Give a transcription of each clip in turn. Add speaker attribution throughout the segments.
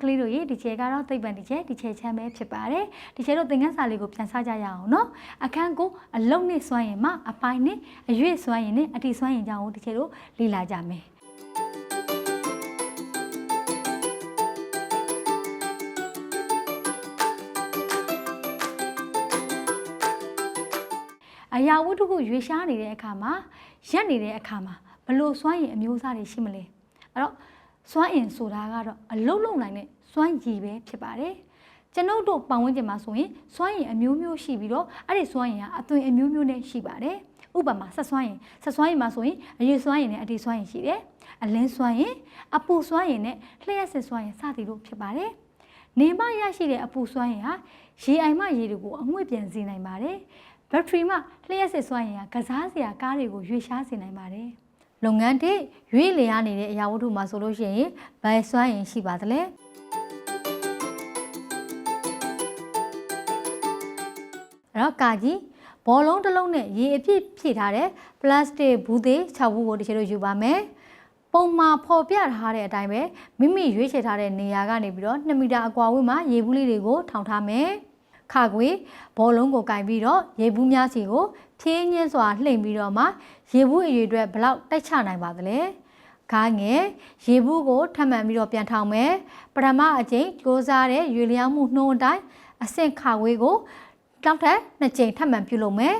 Speaker 1: ကလေးတို့ရေဒီချဲကတော့သိပ္ပံဒီချဲဒီချဲချမ်းပဲဖြစ်ပါတယ်ဒီချဲတို့သင်ခန်းစာလေးကိုပြန်စကြရအောင်နော်အခန်းကိုအလုံးနဲ့စွမ်းရင်မှအပိုင်းနဲ့အရွေ့စွမ်းရင်နဲ့အတီစွမ်းရင်ကြောင်းကိုဒီချဲတို့လေ့လာကြမယ်အရာဝတ္ထုကိုရွေရှားနေတဲ့အခါမှာရက်နေတဲ့အခါမှာဘလို့စွမ်းရင်အမျိုးအစားတွေရှိမလဲအဲ့တော့ စွမ်းအင်ဆိုတာကတော့အလုံးလုံးနိုင်တဲ့စွမ်းရည်ပဲဖြစ်ပါတယ်ကျွန်ုပ်တို့ပတ်ဝန်းကျင်မှာဆိုရင်စွမ်းရည်အမျိုးမျိုးရှိပြီးတော့အဲ့ဒီစွမ်းရည်ကအသွင်အမျိုးမျိုးနဲ့ရှိပါတယ်ဥပမာဆက်စွမ်းရည်ဆက်စွမ်းရည်မှာဆိုရင်အရွေစွမ်းရည်နဲ့အတီစွမ်းရည်ရှိတယ်အလင်းစွမ်းရည်အပူစွမ်းရည်နဲ့လျှက်စစ်စွမ်းရည်စသည်တို့ဖြစ်ပါတယ်နေမရရှိတဲ့အပူစွမ်းရည်ဟာရေအိမ်မှရေတွေကိုအငွေ့ပြန်စေနိုင်ပါတယ်ဘက်ထရီမှလျှက်စစ်စွမ်းရည်ကကစားစရာကားတွေကိုရွေရှားစေနိုင်ပါတယ် လုပ်ငန်းတွေရွေးလျားနေတဲ့အရာဝတ္ထုမှာဆိုလို့ရှိရင်ဘယ်စွမ်းရည်ရှိပါသလဲအဲ့တော့ကာကြီးဘောလုံးတစ်လုံးနဲ့ရေအပြည့်ဖြည့်ထားတဲ့ပလတ်စတစ်ဘူးသေး6ဘူးကိုတချို့တို့ယူပါမယ်ပုံမှာဖော်ပြထားတဲ့အတိုင်းပဲမိမိရွေးချယ်ထားတဲ့နေရာကနေပြီးတော့2မီတာအကွာဝေးမှာရေဘူးလေးတွေကိုထောင်ထားမယ် ခါခွေဘောလုံးကိုကင်ပြီးတော့ရေဘူးများစီကိုဖြင်းညင်းစွာလှိမ့်ပြီးတော့မှရေဘူးအရွေအတွက်ဘလောက်တိုက်ချနိုင်ပါသလဲခါငယ်ရေဘူးကိုထပ်မံပြီးတော့ပြန်ထောင်မယ်ပထမအကျိန်စူးစားတဲ့ရွေလျောင်းမှုနှုံးအတိုင်းအဆင့်ခါဝေးကိုတောက်ထက်နှစ်ကြိမ်ထပ်မံပြုလုပ်မယ်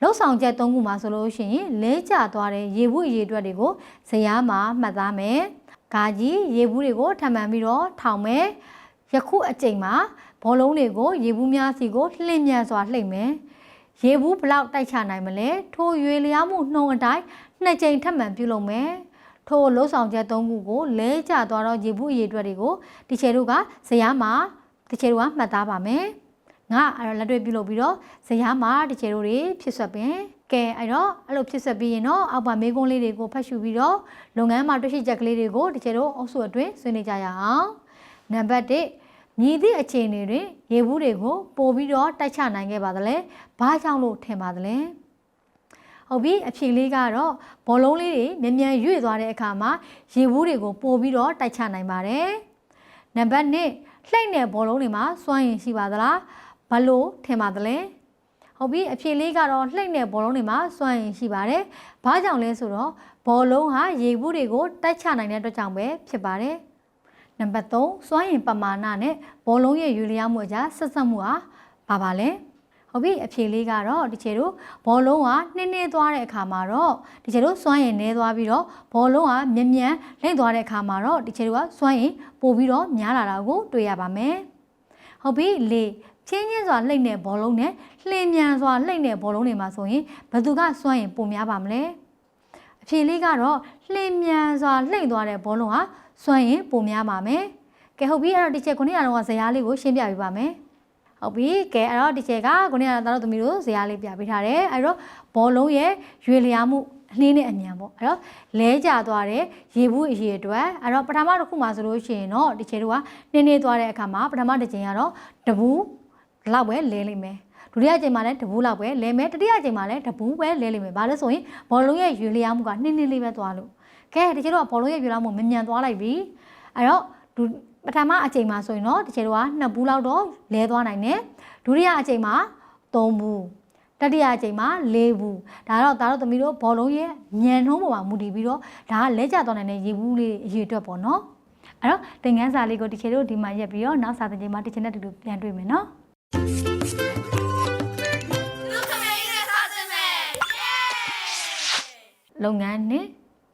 Speaker 1: လှုပ်ဆောင်ချက်၃ခုမှာဆိုလို့ရှိရင်လဲကျသွားတဲ့ရေဘူးအရေအတွက်တွေကိုဇရာမှာမှတ်သားမယ်။ဂါကြီးရေဘူးတွေကိုထပ်မံပြီးတော့ထောင်မယ်။ယခုအကြိမ်မှာ ဘောလုံးတွေကိုရေဘူးများစီကိုလှင့်မြန်စွာလှိမ့်မယ်။ရေဘူးဘလောက်တိုက်ချနိုင်မလဲ။ထိုရွေလျားမှုနှုံအတိုင်းနှစ်ကြိမ်ထပ်မံပြုလုပ်မယ်။ထိုလှုပ်ဆောင်ချက်၃ခုကိုလဲကျသွားတော့ရေဘူးအရေအတွက်တွေကိုဒီချေတို့ကဇရာမှာဒီချေတို့ကမှတ်သားပါမယ်။ငါအဲ့တော့လက်တွေ့ပြုလုပ်ပြီးတော့ဇရာမှာတချေတို့တွေဖြစ်ဆက်ပင်ကဲအဲ့တော့အဲ့လိုဖြစ်ဆက်ပြီးရင်တော့အောက်ပါမေးခွန်းလေးတွေကိုဖတ်ရှုပြီးတော့လုပ်ငန်းမှာတွေ့ရှိချက်ကလေးတွေကိုတချေတို့အုပ်စုအတွင်းဆွေးနွေးကြရအောင်နံပါတ်1 မြည်သည့်အခြေအနေတွင်ရေဘူးတွေကိုပို့ပြီးတော့တိုက်ချနိုင်ခဲ့ပါသလဲဘာကြောင့်လို့ထင်ပါသလဲဟုတ်ပြီအဖြေလေးကတော့ဘောလုံးလေးတွေမြန်မြန်ရွေ့သွားတဲ့အခါမှာရေဘူးတွေကိုပို့ပြီးတော့တိုက်ချနိုင်ပါတယ်နံပါတ်2လှိမ့်တဲ့ဘောလုံးတွေမှာစွမ်းရင်ရှိပါသလားဘလို့ထင်ပါသလဲဟုတ်ပြီအဖြေလေးကတော့လှိမ့်တဲ့ဘောလုံးတွေမှာစွမ်းရင်ရှိပါတယ်။ဘာကြောင့်လဲဆိုတော့ဘောလုံးဟာရေဘူးတွေကိုတိုက်ချနိုင်တဲ့အတွက်ကြောင့်ပဲဖြစ်ပါတယ်။ နံပါတ်3စွမ်းရင်ပမာဏနဲ့ဘောလုံးရဲ့ယူလျားမှုအကြားဆက်ဆက်မှုဟာဘာပါလဲ။ဟုတ်ပြီအဖြေလေးကတော့ဒီချေတို့ဘောလုံးကနှင်းနှင်းသွားတဲ့အခါမှာတော့ဒီချေတို့စွမ်းရင်နှဲသွားပြီးတော့ဘောလုံးကမြန်မြန်လိမ့်သွားတဲ့အခါမှာတော့ဒီချေတို့ကစွမ်းရင်ပို့ပြီးတော့များလာတာကိုတွေ့ရပါမယ်။ဟုတ်ပြီလေချင်းချင်းစွာလှိမ့်တဲ့ဘောလုံးနဲ့လှင်မြန်စွာလှိမ့်တဲ့ဘောလုံးတွေမှာဆိုရင်ဘယ်သူကစွန့်ရင်ပုံများပါမလဲအဖြေလေးကတော့လှင်မြန်စွာလှိမ့်သွားတဲ့ဘောလုံးဟာ စွန့်ရင်ပုံများပါမယ်ကဲဟုတ်ပြီအဲ့တော့ဒီချက်ခုနှစ်ရာလုံးကဇရာလေးကိုရှင်းပြပေးပါမယ်ဟုတ်ပြီကဲအဲ့တော့ဒီချက်ကခုနှစ်ရာသားတို့သမီးတို့ဇရာလေးပြပေးထားတယ်အဲ့တော့ဘောလုံးရဲ့ရွေလျားမှုအနှင်းနဲ့အမြန်ပေါ့အဲ့တော့လဲကျသွားတဲ့ရေဘူးအရေအတွက်အဲ့တော့ပထမတစ်ခုမှာဆိုလို့ရှိရင်တော့ဒီချေတို့ကနှင်းနေသွားတဲ့အခါမှာပထမတစ်ချိန်ကတော့တဘူးလောက်ပဲလဲလိမ့်မယ်ဒုတိယအချိန်မှာလည်းတဘူးလောက်ပဲလဲမယ်တတိယအချိန်မှာလည်းတဘူးပဲလဲလိမ့်မယ်ဘာလို့ဆိုရင်ဘောလုံးရဲ့ရွေလျားမှုကနှင်းနှင်းလေးပဲသွားလို့ ကဲတချို့တော့ဘောလုံးရဲ့ရွေလျားမှုမြန်မြန်သွားလိုက်ပြီအဲ့တော့ပထမအချိန်မှာဆိုရင်တော့တချို့ကနှစ်ဘူးလောက်တော့လဲသွားနိုင်တယ်ဒုတိယအချိန်မှာသုံးဘူးတတိယအချိန်မှာ၄ဘူးဒါတော့ဒါတော့သမီးတို့ဘောလုံးရဲ့မြန်နှုံးပေါ်မှာမူတည်ပြီးတော့ဒါကလဲကျသွားနိုင်တဲ့ရေဘူးလေးအရေအတွက်ပေါ့နော်အဲ့တော့သင်ခန်းစာလေးကိုတချို့တို့ဒီမှာရက်ပြီးတော့နောက်စာသင်ချိန်မှာတချို့နဲ့တူတူပြန်တွေ့မယ်နော်လုပ်ငန်းနှင့်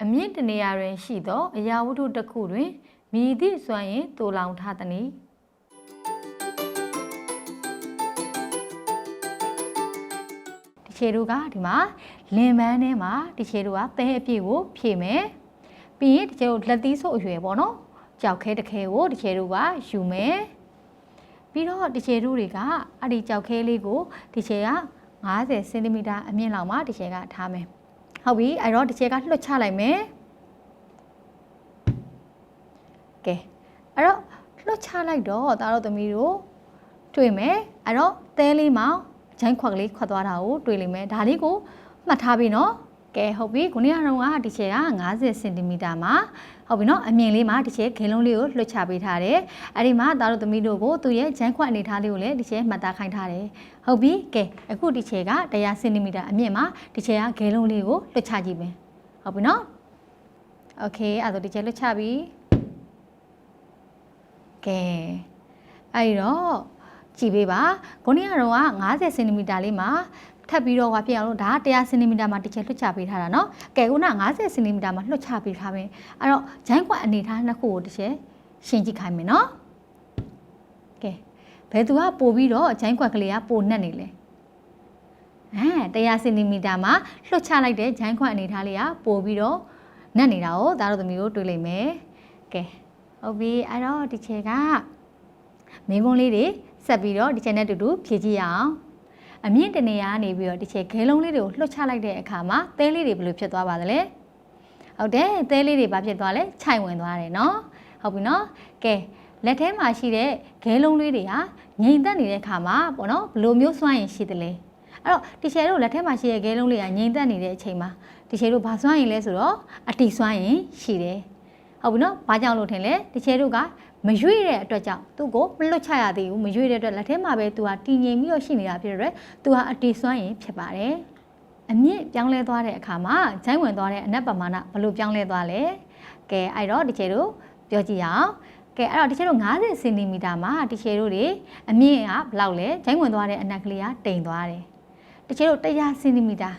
Speaker 1: အမြင့်တနေရာတွင်ရှိသောအရာဝတ္ထုတစ်ခုတွင်မြည်သည့်စွမ်းရင်တူလောင်ထားသည်။ဒီခြေတို့ကဒီမှာလင်ပန်းထဲမှာဒီခြေတို့ကသဲအပြည့်ကိုဖြည့်မယ်။ပြီးရင်ဒီခြေတို့လက်သီးဆုပ်အရွယ်ပေါ့နော်။ကြောက်ခဲတစ်ခဲကိုဒီခြေတို့ကယူမယ်။ပြီးတော့ဒီချေတို့တွေကအဲ့ဒီကြောက်ခဲလေးကိုဒီချေက50စင်တီမီတာအမြင့်လောက်မှာဒီချေကထားမယ် ဟုတ်ပြီအဲ့တော့ဒီချေကလွှတ်ချလိုက်မယ်ကဲအဲ့တော့လွှတ်ချလိုက်တော့ဒါတော့သမီးတို့တွေ့မယ်အဲ့တော့သဲလေးမှာဂျိုင်းခွက်ကလေးခွက်သွားတာကိုတွေ့လိမ့်မယ်ဒါလေးကိုမှတ်ထားပြီနော် ကဲဟုတ်ပြီခုနကတော့ဒီချေက90စင်တီမီတာမှာဟုတ်ပြီနော်အမြင်လေးမှာဒီချေခေလုံးလေးကိုလွှတ်ချပေးထားတယ်အဲ့ဒီမှာသားတို့သမီးတို့ကိုသူ့ရဲ့ဂျန်ခွက်အနေထားလေးကိုလည်းဒီချေမှတ်သားခိုင်းထားတယ်ဟုတ်ပြီကဲအခုဒီချေက100စင်တီမီတာအမြင့်မှာဒီချေကခေလုံးလေးကိုလွှတ်ချကြည့်မယ်ဟုတ်ပြီနော်โอเคအဲ့ဒါဒီချေလွှတ်ချပြီကဲအဲ့ဒီတော့ကြည့်ပေးပါခုနကတော့90စင်တီမီတာလေးမှာ ထပ်ပြီးတော့ဟောပြအောင်လို့ဒါက100စင်တီမီတာမှာတစ်ချက်လွှတ်ချပေးထားတာเนาะကဲခုန90စင်တီမီတာမှာလွှတ်ချပေးထားပြီအဲ့တော့ဂျိုင်းကွက်အနေထားနှစ်ခုကိုတစ်ချက်ရှင်းကြည့်ခိုင်းမယ်เนาะကဲဘယ်သူကပို့ပြီးတော့ဂျိုင်းကွက်ကလေးကပို့နှက်နေလဲအဲ100စင်တီမီတာမှာလွှတ်ချလိုက်တဲ့ဂျိုင်းခွက်အနေထားလေးကပို့ပြီးတော့နှက်နေတာကိုဒါတို့သမီးတို့တွေ့လိမ့်မယ်ကဲဟုတ်ပြီအဲ့တော့ဒီချေကမင်းကုန်းလေးတွေဆက်ပြီးတော့ဒီချေနဲ့တူတူဖြည့်ကြည့်ရအောင် အမြင့်တနေရကနေပြီးတော့ဒီချေခဲလုံးလေးတွေကိုလွှတ်ချလိုက်တဲ့အခါမှာသဲလေးတွေဘယ်လိုဖြစ်သွားပါသလဲဟုတ်တယ်သဲလေးတွေဘာဖြစ်သွားလဲခြိုင်ဝင်သွားတယ်နော်ဟုတ်ပြီနော်ကဲလက်ထဲမှာရှိတဲ့ခဲလုံးလေးတွေဟာငြိမ်သက်နေတဲ့အခါမှာပေါ့နော်ဘယ်လိုမျိုးစွမ်းရင်ရှိသလဲအဲ့တော့တီရှယ်တို့လက်ထဲမှာရှိတဲ့ခဲလုံးလေးကငြိမ်သက်နေတဲ့အချိန်မှာတီရှယ်တို့ဘာစွမ်းရင်လဲဆိုတော့အတီစွမ်းရင်ရှိတယ် ဟုတ်ပြီနော်ဘာကြောင့်လို့ထင်လဲတီရှယ်တို့ကမရွေ့တဲ့အတွက်ကြောင့်သူ့ကိုမလွတ်ချရသေးဘူးမရွေ့တဲ့အတွက်လက်ထဲမှာပဲသူကတည်ငြိမ်ပြီးတော့ရှိနေတာဖြစ်တဲ့အတွက်သူဟာအတီစွမ်းရင်ဖြစ်ပါတယ်အမြင့်ပြောင်းလဲသွားတဲ့အခါမှာဂျိုင်းဝင်သွားတဲ့အနက်ပမာဏဘယ်လိုပြောင်းလဲသွားလဲကဲအဲ့တော့ဒီချေတို့ပြောကြည့်ရအောင်ကဲအဲ့တော့ဒီချေတို့90စင်တီမီတာမှာဒီချေတို့တွေအမြင့်ကဘယ်လောက်လဲဂျိုင်းဝင်သွားတဲ့အနက်ကလေးကတိမ်သွားတယ်ဒီချေတို့100စင်တီမီတာ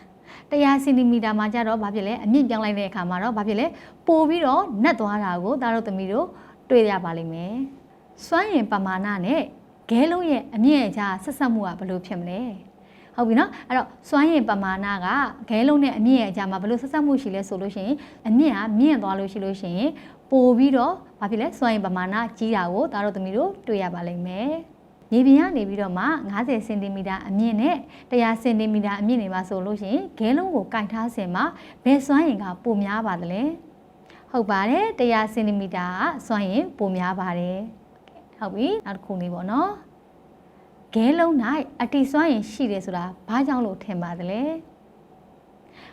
Speaker 1: 100စင်တီမီတာမှာကျတော့ဘာဖြစ်လဲအမြင့်ပြောင်းလိုက်တဲ့အခါမှာတော့ဘာဖြစ်လဲပိုပြီးတော့နက်သွားတာကိုဒါတို့သမီးတို့တွေ့ရပါလိမ့်မယ်။စွမ်းရင်ပမာဏနဲ့ဂဲလုံးရဲ့အမြင့်အကြားဆက်ဆက်မှုကဘယ်လိုဖြစ်မလဲ။ဟုတ်ပြီနော်။အဲ့တော့စွမ်းရင်ပမာဏကဂဲလုံးနဲ့အမြင့်အကြားမှာဘယ်လိုဆက်ဆက်မှုရှိလဲဆိုလို့ရှိရင်အမြင့်ကမြင့်သွားလို့ရှိလို့ရှိရင်ပိုပြီးတော့ဘာဖြစ်လဲစွမ်းရင်ပမာဏကြီးတာကိုဒါတို့သမီးတို့တွေ့ရပါလိမ့်မယ်။ မြေပြင်ကနေပြီးတော့မှ90စင်တီမီတာအမြင့်နဲ့100စင်တီမီတာအမြင့်နေမှာဆိုလို့ရှိရင်ဂဲလုံးကိုကင်ထားစင်မှာဘယ်စွမ်းရင်ကပိုများပါသလဲ။ဟုတ်ပါတယ်100စင်တီမီတာကစွမ်းရင်ပိုများပါတယ်ဟုတ်ပြီနောက်တစ်ခုလေးပေါ့နော်ဂဲလုံး၌အတီစွမ်းရင်ရှိတယ်ဆိုတာဘာကြောင့်လို့ထင်ပါသလဲ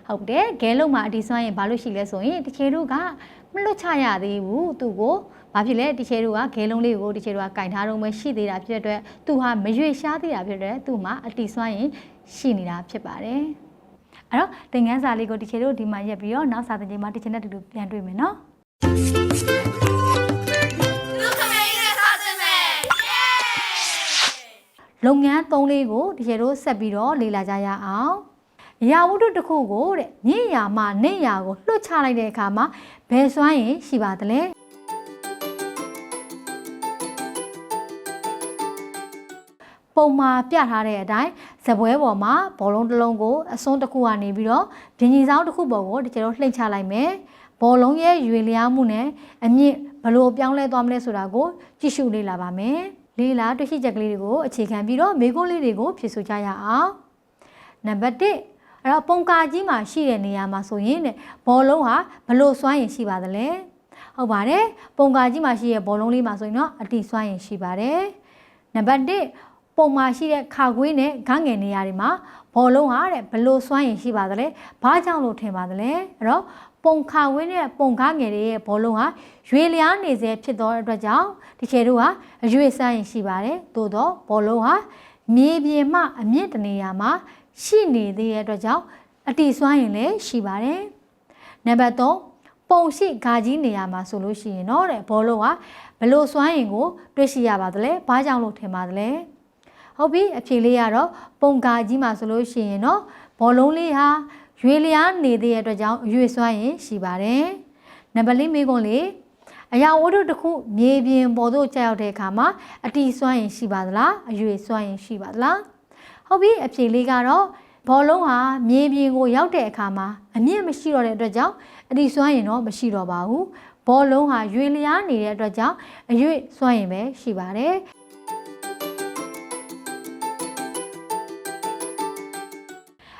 Speaker 1: ဟုတ်တယ်ဂဲလုံးမှာအတီစွမ်းရင်ဘာလို့ရှိလဲဆိုရင်တချေတို့က မလွတ်ချရသေးဘူးသူ့ကိုဘာဖြစ်လဲတချေတို့ကဂဲလုံးလေးကိုတချေတို့ကကင်ထားတော့မှရှိသေးတာဖြစ်တဲ့အတွက်သူဟာမရွေရှားသေးတာဖြစ်တဲ့သူ့မှာအတီစွမ်းရင်ရှိနေတာဖြစ်ပါတယ်အဲ့တော့သင်ခန်းစာလေးကိုတီချေတို့ဒီမှာရက်ပြီးတော့နောက်စာသင်ချိန်မှာတီချေနဲ့တူတူပြန်တွေ့မယ်နော်လုပ်ငန်းသုံးလေးကိုဒီကျေတို့ဆက်ပြီးတော့လေ့လာကြရအောင်။ ရာဝတ္ထုတစ်ခုကိုတဲ့မြင့်ရာမှနေရာကိုလွှတ်ချလိုက်တဲ့အခါမှာဘယ်စွမ်းရင်ရှိပါသလဲ။ပုံမှာပြထားတဲ့အတိုင်းဇပွဲပေါ်မှာဘောလုံးတစ်လုံးကိုအစွန်းတစ်ခုကနေပြီးတော့ဒင်ကြီးဆောင်တစ်ခုပေါ်ကိုဒီကျေတို့လှိမ့်ချလိုက်မယ်။ဘောလုံးရဲ့ရွေလျားမှုနဲ့အမြင့်ဘယ်လိုပြောင်းလဲသွားမလဲဆိုတာကိုကြည့်ရှုလေ့လာပါမယ်။လေးလာတွေ့ရှိချက်ကလေးတွေကိုအခြေခံပြီးတော့မိကုန်းလေးတွေကိုဖြည့်ဆို့ကြရအောင်နံပါတ်1 အဲ့တော့ပုံကာကြီးမှာရှိတဲ့နေရာမှာဆိုရင်တဲ့ဘောလုံးဟာဘလို့စွမ်းရင်ရှိပါသလဲဟုတ်ပါတယ်ပုံကာကြီးမှာရှိတဲ့ဘောလုံးလေးမှာဆိုရင်တော့အတိစွမ်းရင်ရှိပါတယ်နံပါတ်1ပုံမှာရှိတဲ့ခါခွေးနဲ့ဂငယ်နေရာတွေမှာဘောလုံးဟာတဲ့ဘလို့စွမ်းရင်ရှိပါသလဲဘာကြောင့်လို့ထင်ပါသလဲအဲ့တော့ပုံခါဝင်းနဲ့ပုံကားငယ်တွေရဲ့ဘောလုံးဟာရွေလျားနေစေဖြစ်သောအတွက်ကြောင့်ဒီချေတို့ဟာအရွေးဆိုင်ရှိပါတယ်သို့တော့ဘောလုံးဟာမြေပြင်မှအမြင့်တနေရာမှာ ရှိနေသေးတဲ့အတွက်ကြောင့်အတီစွမ်းရင်လည်းရှိပါတယ်နံပါတ်3ပုံရှိဂါကြီးနေရာမှာဆိုလို့ရှိရင်တော့တဲ့ဘောလုံးဟာဘလို့စွမ်းရင်ကို တွေ့ရှိရပါသလဲဘာကြောင့်လို့ထင်ပါသလဲဟုတ်ပြီအဖြေလေးကတော့ပုံဂါကြီးမှာဆိုလို့ရှိရင်တော့ဘောလုံးလေးဟာရွေလျားနေသေးတဲ့အတွက်ကြောင့်ရွေစွမ်းရင်ရှိပါတယ်နံပါတ်၄မိကုန်းလေးအရာဝတ္ထုတစ်ခုမြေပြင်ပေါ်သို့ကျရောက်တဲ့အခါမှာအတီစွမ်းရင်ရှိပါသလားအရွေစွမ်းရင်ရှိပါသလား ဟုတ်ပြီအဖြေလေးကတော့ဘောလုံးဟာမြေပြင်ကိုရောက်တဲ့အခါမှာအမြင့်မရှိတော့တဲ့အတွက်ကြောင့်အတီစွမ်းရင်တော့မရှိတော့ပါဘူးဘောလုံးဟာရွေလျားနေတဲ့အတွက်ကြောင့်အရွေစွမ်းရင်ပဲရှိပါတယ်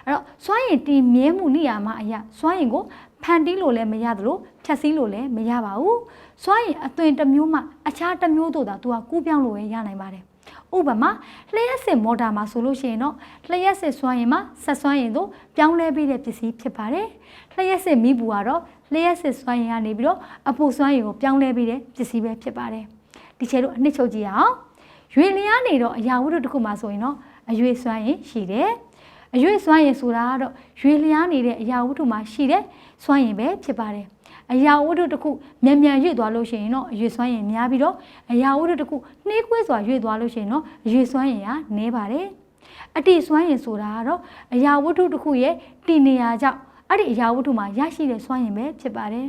Speaker 1: အဲ့တော့စွမ်းရည်တည်မြဲမှုနေရာမှာအရာစွမ်းရည်ကိုဖန်တီးလို့လည်းမရသလိုဖြတ်စည်းလို့လည်းမရပါဘူးစွမ်းရည်အသွင်တစ်မျိုးမှအခြားတစ်မျိုးတို့သာသူကကူးပြောင်းလို့ရနိုင်ပါတယ် ဥဥပမာလျှက်စစ်မော်တာမှာဆိုလို့ရှိရင်တော့လျှက်စစ်စွမ်းရည်မှာဆက်စွမ်းရည်တို့ပြောင်းလဲပေးတဲ့ပစ္စည်းဖြစ်ပါတယ်လျှက်စစ်မိဘူးကတော့လျှက်စစ်စွမ်းရည်ကနေပြီးတော့အပူစွမ်းရည်ကိုပြောင်းလဲပေးတဲ့ပစ္စည်းပဲဖြစ်ပါတယ်ဒီချေတို့အနှစ်ချုပ်ကြည့်အောင်ရွေလျားနေတော့အရာဝတ္ထုတစ်ခုမှာဆိုရင်တော့အရွေစွမ်းရည်ရှိတယ်အရွေစွမ်းရည်ဆိုတာကတော့ရွေလျားနေတဲ့အရာဝတ္ထုမှာရှိတဲ့စွမ်းရည်ပဲဖြစ်ပါတယ် အရာဝတ္ထုတစ်ခုမြန်မြန်ရွေ့သွားလို့ရှိရင်တော့အရွေစွမ်းရည်များပြီးတော့အရာဝတ္ထုတစ်ခုနှေးကွေးစွာရွေ့သွားလို့ရှိရင်တော့အရွေစွမ်းရည်ကနည်းပါတယ်အတိစွမ်းရည်ဆိုတာကတော့အရာဝတ္ထုတစ်ခုရဲ့တည်နေရာကြောင့်အဲ့ဒီအရာဝတ္ထုမှာရရှိတဲ့စွမ်းရည်ပဲဖြစ်ပါတယ်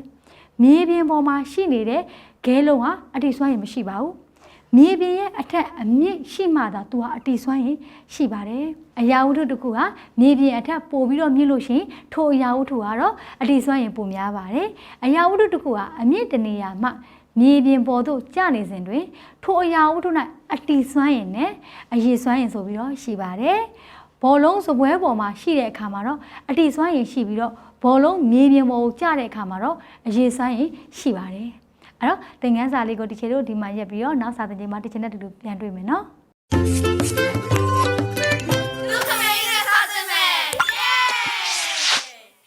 Speaker 1: မြေပြင်ပေါ်မှာရှိနေတဲ့ခဲလုံးဟာအတိစွမ်းရည်မရှိပါဘူး မြေပြင်ရဲ့အထက်အမြင့်ရှိမှသာသူဟာအတိစွမ်းရည်ရှိပါတယ်အရာဝတ္ထုတစ်ခုဟာမြေပြင်အထက်ပို့ပြီးတော့မြင့်လို့ရှိရင်ထိုအရာဝတ္ထုကတော့အတိစွမ်းရည်ပိုများပါတယ်အရာဝတ္ထုတစ်ခုဟာအမြင့်တနေရာမှမြေပြင်ပေါ်သို့ကျနေစဉ်တွင်ထိုအရာဝတ္ထု၌အတိစွမ်းရည်နဲ့အရေစွမ်းရည်ဆိုပြီးတော့ရှိပါတယ်ဘောလုံးစပွဲပေါ်မှာရှိတဲ့အခါမှာတော့အတိစွမ်းရည်ရှိပြီးတော့ဘောလုံးမြေပြင်ပေါ်ကိုကျတဲ့အခါမှာတော့အရေစွမ်းရည်ရှိပါတယ် အဲ့တော့သင်ခန်းစာလေးကိုဒီချေတို့ဒီမှာရက်ပြီးတော့နောက်စာသင်ချိန်မှာဒီချင်တဲ့တူတူပြန်တွေ့မယ်နော်